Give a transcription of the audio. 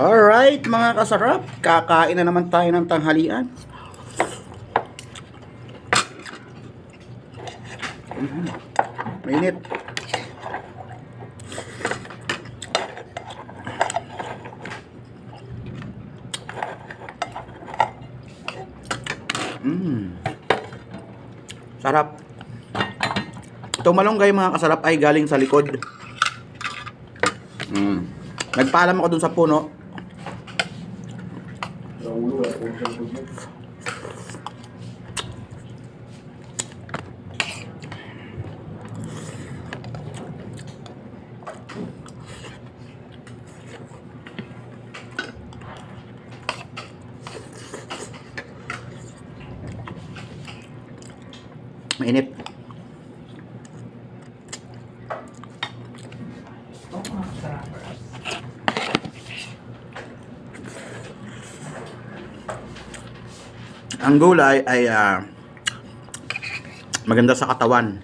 Alright mga kasarap, kakain na naman tayo ng tanghalian. Mhm. Mainit. Mm. Sarap. Itong malunggay mga kasarap ay galing sa likod. Mm. Nagpaalam ako dun sa puno. Mainit. Ang gulay ay ah, maganda sa katawan.